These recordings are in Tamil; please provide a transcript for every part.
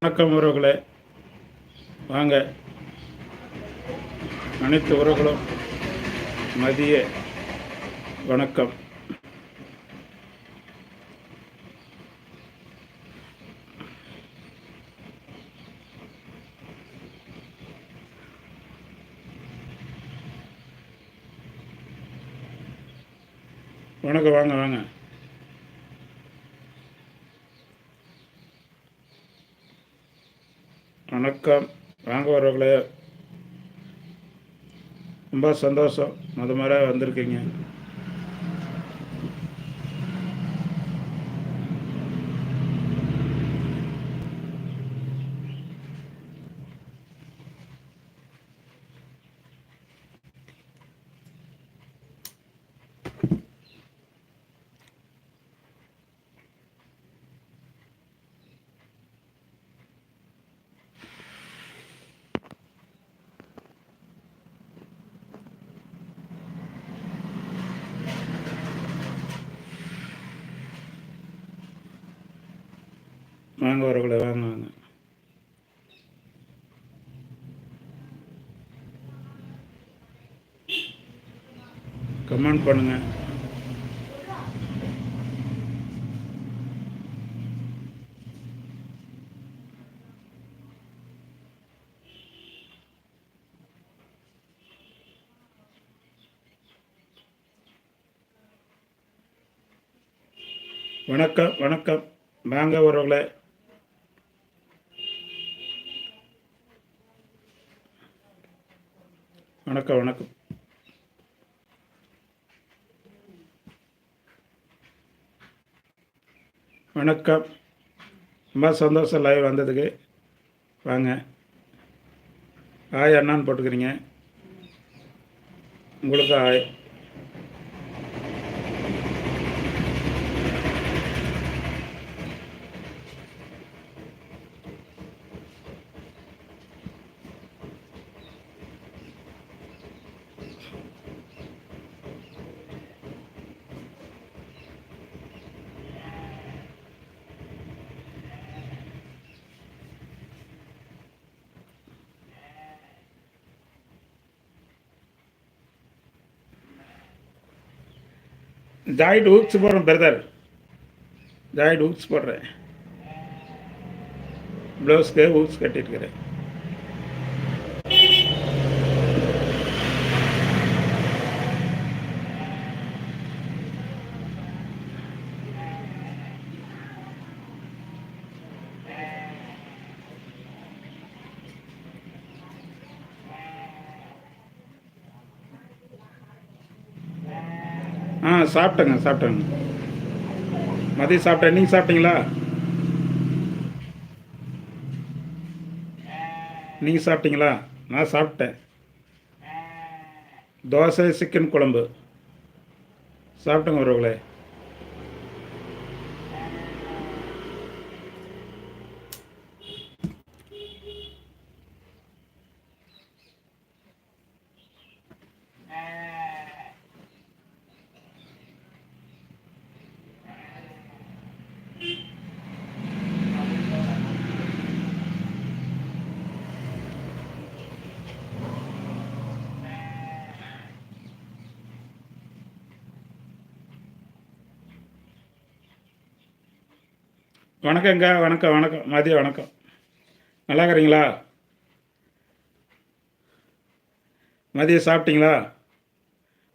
வணக்கம் உறவுகளே. வாங்க. அனைத்து உறவுகளும் மதிய வணக்கம். வணக்கம் வாங்க வாங்க. வணக்கம். வாங்க வரவர்களே ரொம்ப சந்தோஷம். முத முறை வந்திருக்கீங்க. வாங்க வரவர்களே வாங்க வாங்க கமெண்ட் பண்ணுங்க. வணக்கம் வணக்கம். வாங்க உறவுகளை வணக்கம் வணக்கம். வணக்கம். ரொம்ப சந்தோஷம் லைவ் வந்ததுக்கு. வாங்க. ஆய் அண்ணான்னு போட்டுக்கிறீங்க. உங்களுக்கு ஆய் ஜாயிட் ஹூக்ஸ் போடுறேன் பிரதர் ஜாயிட் ஹூக்ஸ் போடுறேன். ப்ளவுஸ்க்கு ஹூக்ஸ் கட்டிட்டுக்கிறேன் ஆ சாப்பிட்டேங்க சாப்பிட்டேங்க. மதியம் சாப்பிட்டேன். நீங்கள் சாப்பிட்டீங்களா? நீங்கள் சாப்பிட்டீங்களா? நான் சாப்பிட்டேன். தோசை சிக்கன் குழம்பு. சாப்பிட்டேங்க உறவுகளே. வணக்கங்க வணக்கம் வணக்கம். மதியம் வணக்கம். நல்லா இருக்கிறீங்களா மதியம் சாப்பிட்டீங்களா?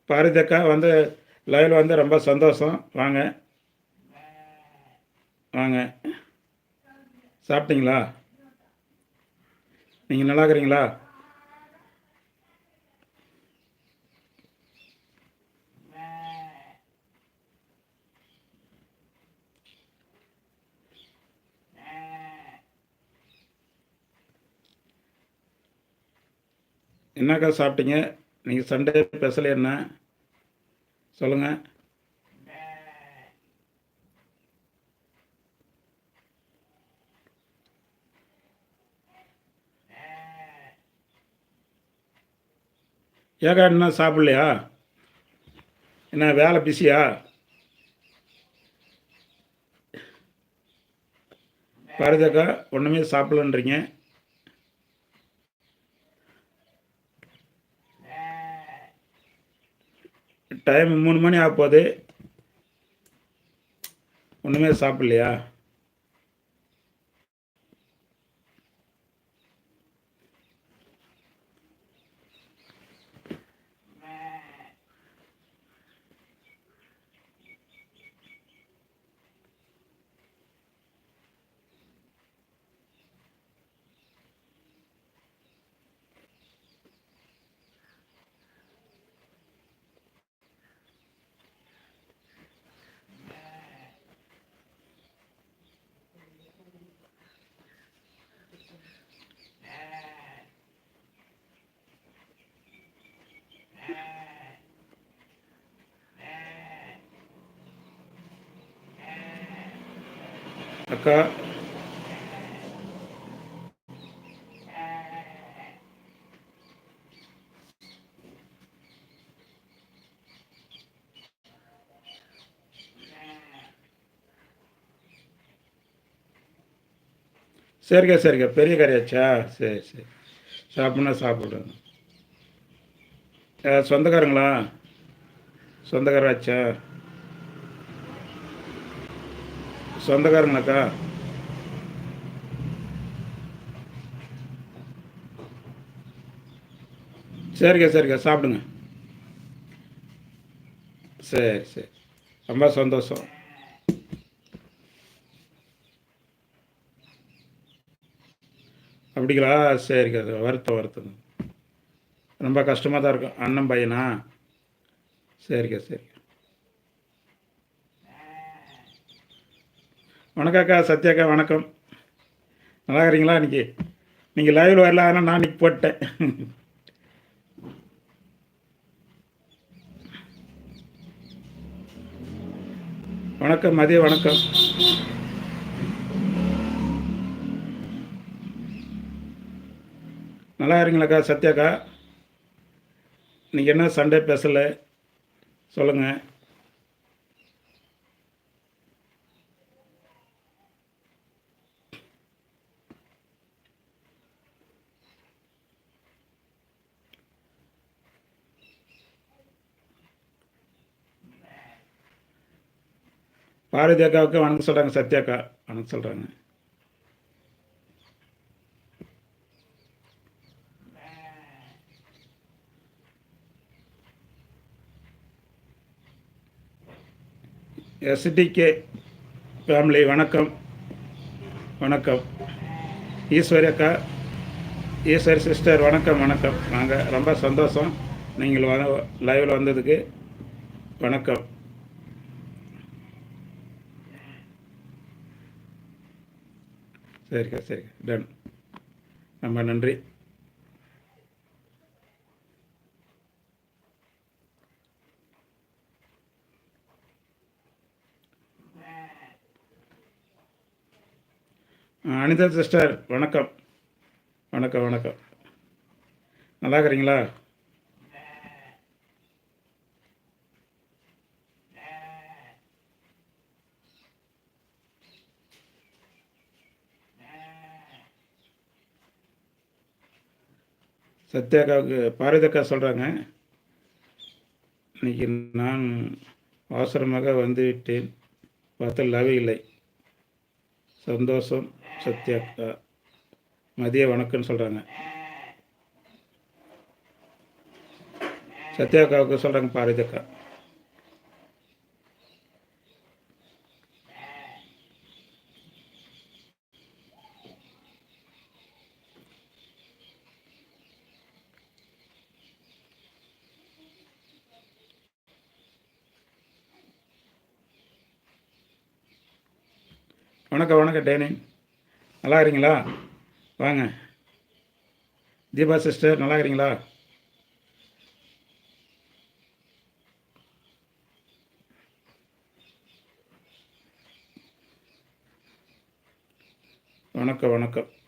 பாரதியக்கா வந்து லைவில் வந்து ரொம்ப சந்தோஷம். வாங்க. வாங்க. சாப்பிட்டீங்களா? நீங்கள் நல்லா இருக்கிறீங்களா என்னக்கா சாப்பிட்டீங்க? நீங்கள் சண்டே ஸ்பெஷல் என்ன? சொல்லுங்கள் ஏக்கா என்ன சாப்பிட்லையா? என்ன வேலை பிஸியா? பாரதியக்கா ஒன்றுமே சாப்பிடலன்றீங்க. டைம் மூணு மணி ஆக போகுது ஒன்றுமே சாப்பிட்லையா? அக்கா. சரிக்கா சரிக்கா. பெரிய கறியாச்சா? சரி சரி. சாப்பிட்னா சாப்பிடுங்க சொந்தக்காரங்களா? சொந்தக்காராச்சா சொந்தக்காரங்களாக்கா சரிக்கா சரிக்கா சாப்பிடுங்க. சரி சரி. ரொம்ப சந்தோஷம். அப்படிங்களா? சரிக்கா வருத்தம் வருத்தம். ரொம்ப கஷ்டமாக தான் இருக்கும். அண்ணன் பையனா? சரிக்கா சரி வணக்கக்கா சத்யாக்கா வணக்கம். நல்லா இருக்கிறீங்களா இன்றைக்கி நீங்கள் லைவில் வரல ஆனால் நான் இன்றைக்கி போட்டேன். வணக்கம் மதிய வணக்கம். நல்லா இருக்கீங்களாக்கா சத்யாக்கா? நீங்கள் என்ன சண்டே பேசலை? சொல்லுங்கள் பாரதி அக்காவுக்கு வணக்கம் சொல்கிறாங்க சத்யாக்கா வணக்கம் சொல்கிறாங்க எஸ்டிகே ஃபேமிலி வணக்கம். வணக்கம். ஈஸ்வரி அக்கா ஈஸ்வரி சிஸ்டர் வணக்கம் வணக்கம். நாங்கள் ரொம்ப சந்தோஷம். நீங்கள் வ லைவில் வந்ததுக்கு வணக்கம். சரிக்கா சரிக்கா. டன் ரொம்ப நன்றி. அனிதா சிஸ்டர் வணக்கம். வணக்கம் வணக்கம். நல்லா இருக்கிறீங்களா? சத்யாக்காவுக்கு பாரதக்கா சொல்கிறாங்க இன்னைக்கு நான் அவசரமாக வந்துவிட்டேன். பார்த்து லவ் இல்லை. சந்தோஷம் சத்யாக்கா மதிய வணக்கம்னு சொல்கிறாங்க சத்யாக்காவுக்கு சொல்கிறாங்க பாரதக்கா வணக்கம் வணக்கம் டேனின் நல்லா இருக்கிறீங்களா வாங்க. தீபா சிஸ்டர் நல்லா இருக்கிறீங்களா வணக்கம் வணக்கம்.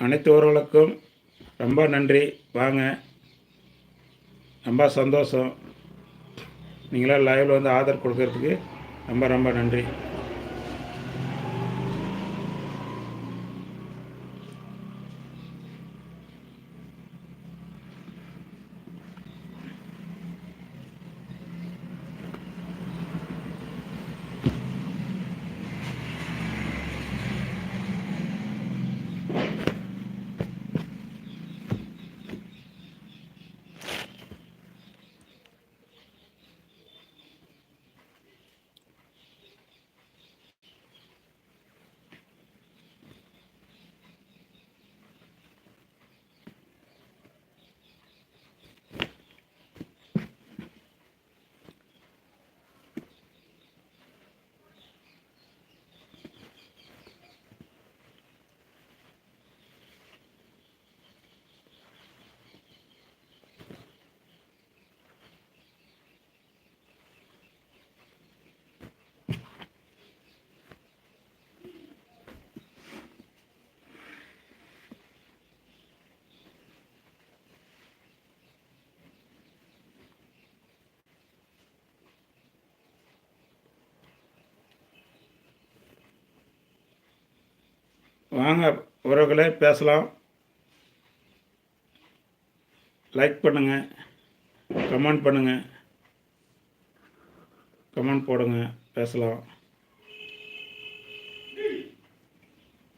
அனைத்து உறவுகளுக்கும் ரொம்ப நன்றி. வாங்க. ரொம்ப சந்தோஷம். நீங்களாம் லைவில் வந்து ஆதரவு கொடுக்கறதுக்கு ரொம்ப ரொம்ப நன்றி. வாங்க உறவுகளே பேசலாம். லைக் பண்ணுங்கள் கமெண்ட் பண்ணுங்கள் கமெண்ட் போடுங்க. பேசலாம்.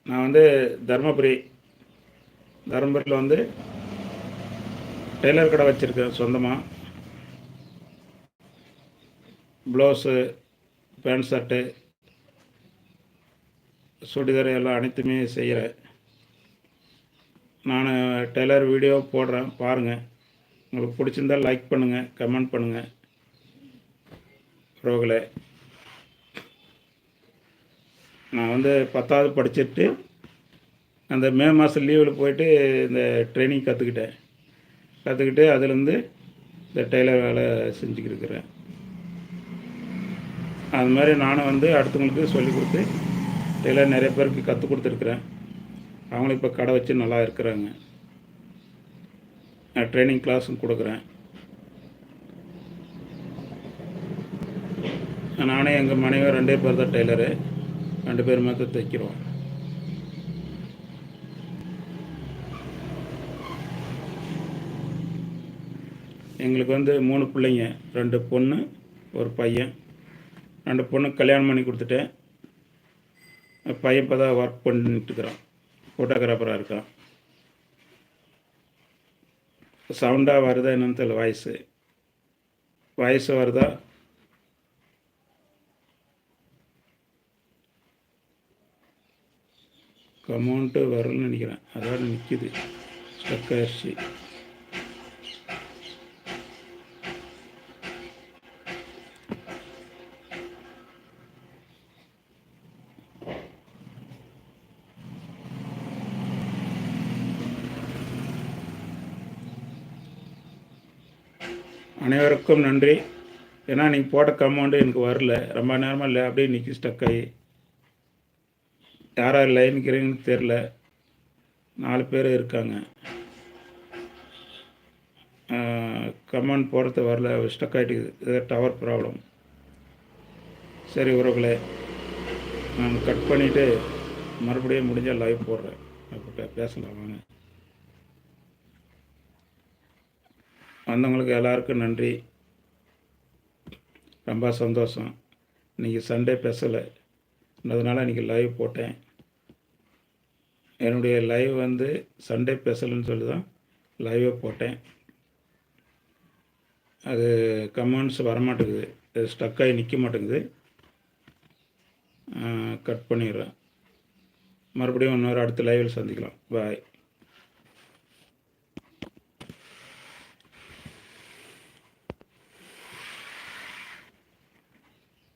நான் வந்து தருமபுரி. தருமபுரியில் வந்து டெய்லர் கடை வச்சுருக்கேன் சொந்தமாக ப்ளவுஸு பேண்ட் ஷர்ட்டு சுடிதார் எல்லாம் அனைத்துமே செய்கிறேன் நான் டெய்லர் வீடியோ போடுறேன் பாருங்கள் உங்களுக்கு பிடிச்சிருந்தால் லைக் பண்ணுங்கள் கமெண்ட் பண்ணுங்கள் ரோகலே. நான் வந்து பத்தாவது படிச்சுட்டு அந்த மே மாதம் லீவில் போயிட்டு இந்த ட்ரைனிங் கற்றுக்கிட்டேன் கற்றுக்கிட்டு அதுலேருந்து இந்த டெய்லர் வேலை செஞ்சுக்கிட்டு இருக்கிறேன். அது மாதிரி நானும் வந்து அடுத்தவங்களுக்கு சொல்லி கொடுத்து டெய்லர் நிறைய பேருக்கு கற்றுக் கொடுத்துருக்குறேன். அவங்களும் இப்போ கடை வச்சு நல்லா இருக்கிறாங்க. நான் ட்ரைனிங் கிளாஸும் கொடுக்குறேன். நானே எங்கள் மனைவி ரெண்டே பேர் தான் டெய்லரு. ரெண்டு பேர் தான் தைக்கிறோம். எங்களுக்கு வந்து மூணு பிள்ளைங்க ரெண்டு பொண்ணு ஒரு பையன். ரெண்டு பொண்ணு கல்யாணம் பண்ணி கொடுத்துட்டேன். பையன் இப்போ தான் ஒர்க் பண்ணிட்டுருக்குறான் ஃபோட்டோகிராஃபராக இருக்கான் சவுண்டாக வருதா என்னன்னு தெரியல வாய்ஸு வாய்ஸ் வருதா? அமௌண்ட்டு வரும்னு நினைக்கிறேன். அதோட நிற்கிது ஸ்டக் ஆயிடுச்சு. அனைவருக்கும் நன்றி. ஏன்னா நீங்கள் போட்ட கமௌண்டு எனக்கு வரல. ரொம்ப நேரமாக இல்லை அப்படியே நிற்கி ஸ்டக் ஆகி யார் யார் லைனுக்கிறீங்கன்னு தெரில நாலு பேர் இருக்காங்க. கமெண்ட் போடுறது வரல. ஸ்டக் ஆகிட்டு இது டவர் ப்ராப்ளம் சரி உறவுகளே நான் கட் பண்ணிவிட்டு மறுபடியும் முடிஞ்சால் லைவ் போடுறேன். அப்போ பேசலாம் வாங்க. வந்தவங்களுக்கு எல்லாருக்கும் நன்றி. ரொம்ப சந்தோஷம். இன்றைக்கி சண்டே பேசலை. அதனால் இன்றைக்கி லைவ் போட்டேன். என்னுடைய லைவ் வந்து சண்டே பேசலைன்னு சொல்லி தான் லைவே போட்டேன். அது கமெண்ட்ஸ் வரமாட்டேங்குது. ஸ்டக் ஆகி நிற்க மாட்டேங்குது. கட் பண்ணிடுறேன். மறுபடியும் இன்னொரு அடுத்த லைவில் சந்திக்கலாம். பாய்